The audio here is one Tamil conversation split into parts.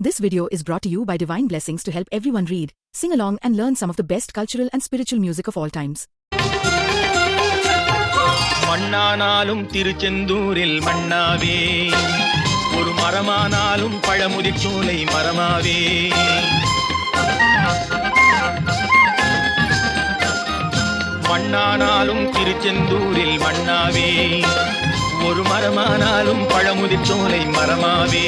This video is brought to you by Divine Blessings to help everyone read, sing along, and learn some of the best cultural and spiritual music of all times. மண்ணானாலும் திருச்செந்தூரில் மண்ணாவே ஒரு மரமானாலும் பழமுதிர் சோலை மரமாவே மண்ணானாலும் திருச்செந்தூரில் மண்ணாவே ஒரு மரமானாலும் பழமுதிர் சோலை மரமாவே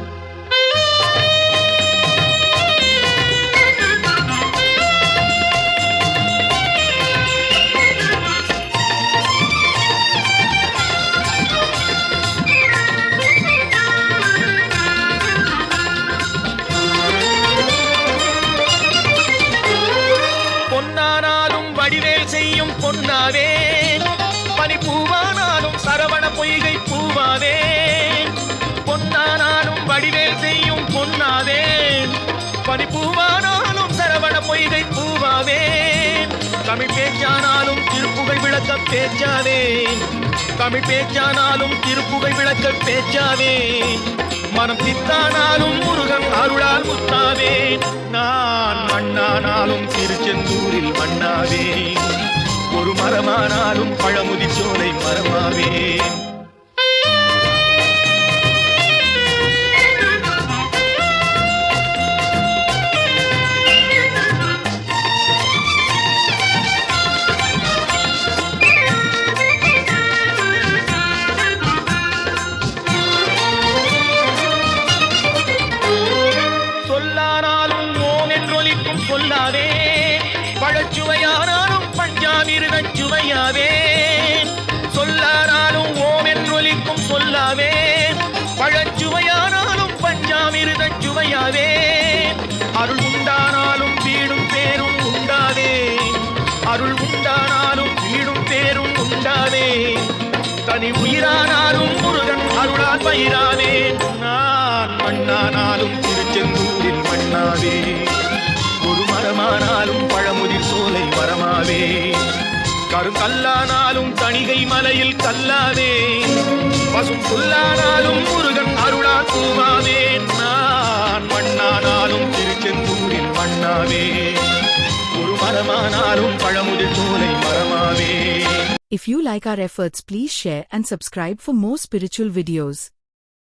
பொன்னாவே பனி பூவானாலும் சரவண பொய்கை பூவாவே பொன்னானாலும் வடிவேல் செய்யும் பொன்னாவே பனிப்பூவானாலும் சரவண பொய்கை பூவாவே தமிழ் பேச்சானாலும் திருப்புகை விளக்க பேச்சாவே தமிழ் பேச்சானாலும் திருப்புகை விளக்க பேச்சாவே மனம் தித்தானாலும் முருகன் அருளால் முத்தாவே நான் மண்ணானாலும் திருச்செந்தூரில் மண்ணாவே ஒரு மரமானாலும் பழமுதி சோலை மரமாவே. சொல்லானாலும் ஓம் என்றொலிக்கும் சொல்லாதே. பழச்சுவையான அமிர்தச் சுவையாவே. சொல்லாராலும் ஓமென்றொலிக்கும் சொல்லாவே. பழச்சுவையானாலும் பஞ்சாமிர்தச் சுவையாவே. அருள் உண்டானாலும் வீடும் பேரும் உண்டாவே. அருள் உண்டானாலும் வீடும் பேரும் உண்டாவே. தனி உயிரானாலும் முருகன் அருளால் பயிராவே. நான் மண்ணானாலும் திருச்செந்தூரில் மண்ணாவே. கருங்கல்லானாலும் தணிகை மலையில் கல்லாவே பசும் புல்லானாலும் முருகன் அருளா பூவாவே நான் மண்ணானாலும் திருச்செந்தூரில் மண்ணாவே. ஒரு மரமானாலும் Pazhamudhir Solai மரமாவே. If you like our efforts, please share and subscribe for more spiritual videos.